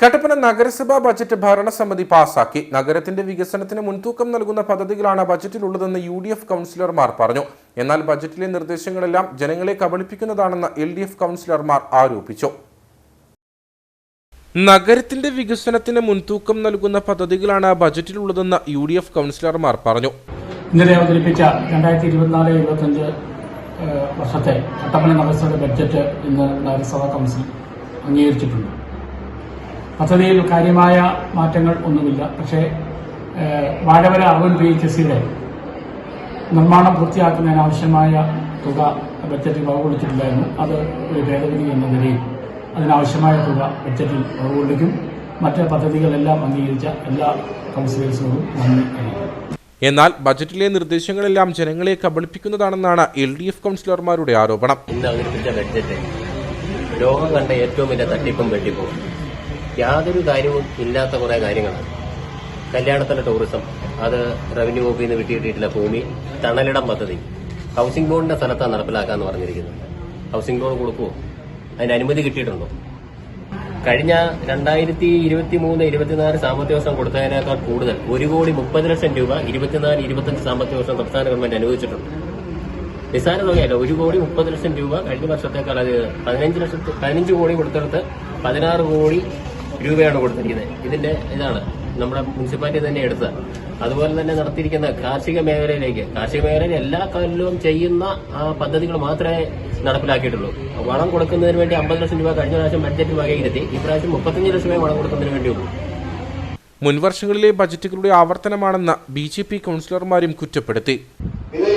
കട്ടപ്പന നഗരസഭാ ബജറ്റ് ഭരണസമിതി പാസാക്കി. നഗരത്തിന്റെ വികസനത്തിന് മുൻതൂക്കം നൽകുന്ന പദ്ധതികളാണ് ബജറ്റിലുള്ളതെന്ന് യു ഡി എഫ് കൗൺസിലർമാർ പറഞ്ഞു. എന്നാൽ ബജറ്റിലെ നിർദ്ദേശങ്ങളെല്ലാം ജനങ്ങളെ കബളിപ്പിക്കുന്നതാണെന്ന് എൽ ഡി എഫ് കൗൺസിലർമാർ ആരോപിച്ചു. നഗരത്തിന്റെ വികസനത്തിന് മുൻതൂക്കം നൽകുന്ന പദ്ധതികളാണ് ബജറ്റിലുള്ളതെന്ന് യു ഡി എഫ് കൗൺസിലർമാർ പറഞ്ഞു. ഇന്നലെ അവതരിപ്പിച്ച രണ്ടായിരത്തി ഇരുപത്തിനാല് ഇരുപത്തഞ്ച് വർഷത്തെ കട്ടപ്പന നഗരസഭയുടെ ബഡ്ജറ്റ് ഇന്ന് നഗരസഭാ കൗൺസിൽ അംഗീകരിച്ചിട്ടുണ്ട്. പദ്ധതിയിൽ കാര്യമായ മാറ്റങ്ങൾ ഒന്നുമില്ല. പക്ഷേ വാഴവര അർബൻ പി എച്ച് സിയുടെ നിർമ്മാണം പൂർത്തിയാക്കുന്നതിനാവശ്യമായ തുക ബഡ്ജറ്റിൽ വകകൊടുത്തിട്ടില്ലായിരുന്നു അത് ഒരു ഭേദഗതി എന്ന നിലയിൽ അതിനാവശ്യമായ തുക ബഡ്ജറ്റിൽ കൊടുക്കും മറ്റ് പദ്ധതികളെല്ലാം അംഗീകരിച്ച എല്ലാ കൗൺസിലേഴ്സിനോടും നന്ദി അറിയിക്കും എന്നാൽ ബജറ്റിലെ നിർദ്ദേശങ്ങളെല്ലാം ജനങ്ങളെ കബളിപ്പിക്കുന്നതാണെന്നാണ് എൽ ഡി എഫ് കൗൺസിലർമാരുടെ ആരോപണം. ഇന്ന് അവതരിപ്പിച്ച ബഡ്ജറ്റ് ലോകം കണ്ട ഏറ്റവും വലിയ തട്ടിപ്പും വെട്ടിപ്പും. യാതൊരു കാര്യവും ഇല്ലാത്ത കുറെ കാര്യങ്ങളാണ്. കല്യാണത്തിന്റെ ടൂറിസം അത് റവന്യൂ വകുപ്പിൽ നിന്ന് വിട്ടുകിട്ടിയിട്ടില്ല ഭൂമി തണലിടം പദ്ധതി. ഹൗസിംഗ് ബോർഡിന്റെ സ്ഥലത്താണ് നടപ്പിലാക്കാന്ന് പറഞ്ഞിരിക്കുന്നത്. ഹൗസിംഗ് ബോർഡ് കൊടുക്കുമോ അതിന് അനുമതി കിട്ടിയിട്ടുണ്ടോ? കഴിഞ്ഞ രണ്ടായിരത്തി ഇരുപത്തി മൂന്ന് ഇരുപത്തിനാല് സാമ്പത്തിക വർഷം കൊടുത്തതിനേക്കാൾ കൂടുതൽ ഒരു കോടി മുപ്പത് ലക്ഷം രൂപ ഇരുപത്തിനാല് ഇരുപത്തഞ്ച് സാമ്പത്തിക വർഷം സംസ്ഥാന ഗവൺമെന്റ് അനുവദിച്ചിട്ടുണ്ട്. നിസ്സാര തുകയല്ല ഒരു കോടി മുപ്പത് ലക്ഷം രൂപ കഴിഞ്ഞ വർഷത്തേക്കാൾ അത് പതിനഞ്ച് ലക്ഷത്തി പതിനഞ്ച് കോടി കൊടുത്തെടുത്ത് പതിനാറ് കോടി രൂപയാണ് കൊടുത്തിരിക്കുന്നത്. ഇതിന്റെ ഇതാണ്. നമ്മുടെ മുനിസിപ്പാലിറ്റി തന്നെ എടുത്ത. അതുപോലെ തന്നെ നടത്തിയിരിക്കുന്ന കാർഷിക മേഖലയിലേക്ക്. കാർഷിക മേഖലയിൽ എല്ലാ കാലിലും ചെയ്യുന്ന ആ പദ്ധതികൾ മാത്രമേ നടപ്പിലാക്കിയിട്ടുള്ളൂ. വളം കൊടുക്കുന്നതിന് വേണ്ടി അമ്പത് ലക്ഷം രൂപ കഴിഞ്ഞ പ്രാവശ്യം ബഡ്ജറ്റ് വകയിരുത്തി. ഇപ്രാവശ്യം മുപ്പത്തഞ്ച് ലക്ഷം രൂപ വളം കൊടുക്കുന്നതിന് വേണ്ടിയുള്ളൂ. മുൻവർഷങ്ങളിലെ ബജറ്റുകളുടെ ആവർത്തനമാണെന്ന് ബി ജെ പി കൗൺസിലർമാരും കുറ്റപ്പെടുത്തി. ഇത്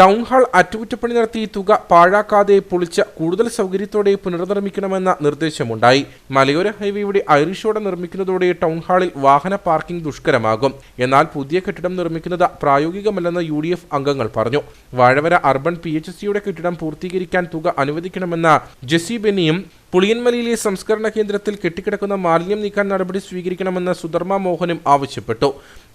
ടൗൺ ഹാൾ അറ്റകുറ്റപ്പണി നടത്തി തുക പാഴാക്കാതെ പൊളിച്ച കൂടുതൽ സൗകര്യത്തോടെ പുനർനിർമ്മിക്കണമെന്ന നിർദ്ദേശമുണ്ടായി. മലയോര ഹൈവേയുടെ ഐറിഷോടെ നിർമ്മിക്കുന്നതോടെ ടൗൺ ഹാളിൽ വാഹന പാർക്കിംഗ് ദുഷ്കരമാകും. എന്നാൽ പുതിയ കെട്ടിടം നിർമ്മിക്കുന്നത് പ്രായോഗികമല്ലെന്ന് യു ഡി എഫ് അംഗങ്ങൾ പറഞ്ഞു. വാഴവര അർബൻ പി എച്ച് സിയുടെ കെട്ടിടം പൂർത്തീകരിക്കാൻ തുക അനുവദിക്കണമെന്ന ജെസി ബെന്നിയും പുളിയൻമലയിലെ സംസ്കരണ കേന്ദ്രത്തിൽ കെട്ടിക്കിടക്കുന്ന മാലിന്യം നീക്കാൻ നടപടി സ്വീകരിക്കണമെന്ന് സുധർമ്മ മോഹനും ആവശ്യപ്പെട്ടു.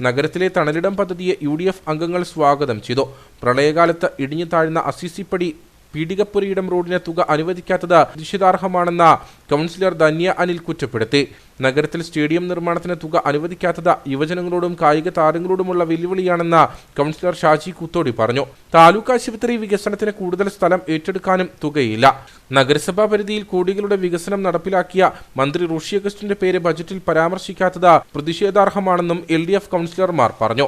നഗരത്തിലെ തണലിടം പദ്ധതിയെ യു അംഗങ്ങൾ സ്വാഗതം ചെയ്തു. പ്രളയകാലത്ത് ഇടിഞ്ഞു താഴ്ന്ന അസിസിപ്പടി പീഡികപ്പുരയിടം റോഡിന് തുക അനുവദിക്കാത്തത് നിഷിതാർഹമാണെന്ന കൗൺസിലർ ധന്യ അനിൽ കുറ്റപ്പെടുത്തി. നഗരത്തിൽ സ്റ്റേഡിയം നിർമ്മാണത്തിന് തുക അനുവദിക്കാത്തത് യുവജനങ്ങളോടും കായിക താരങ്ങളോടുമുള്ള വെല്ലുവിളിയാണെന്ന കൗൺസിലർ ഷാജി കുത്തോടി പറഞ്ഞു. താലൂക്ക് ആശുപത്രി വികസനത്തിന് കൂടുതൽ സ്ഥലം ഏറ്റെടുക്കാനും തുകയില്ല. നഗരസഭാ പരിധിയിൽ കോടികളുടെ വികസനം നടപ്പിലാക്കിയ മന്ത്രി റോഷി അഗസ്റ്റിന്റെ പേര് ബജറ്റിൽ പരാമർശിക്കാത്തത് പ്രതിഷേധാർഹമാണെന്നും എൽ ഡി എഫ് കൗൺസിലർമാർ പറഞ്ഞു.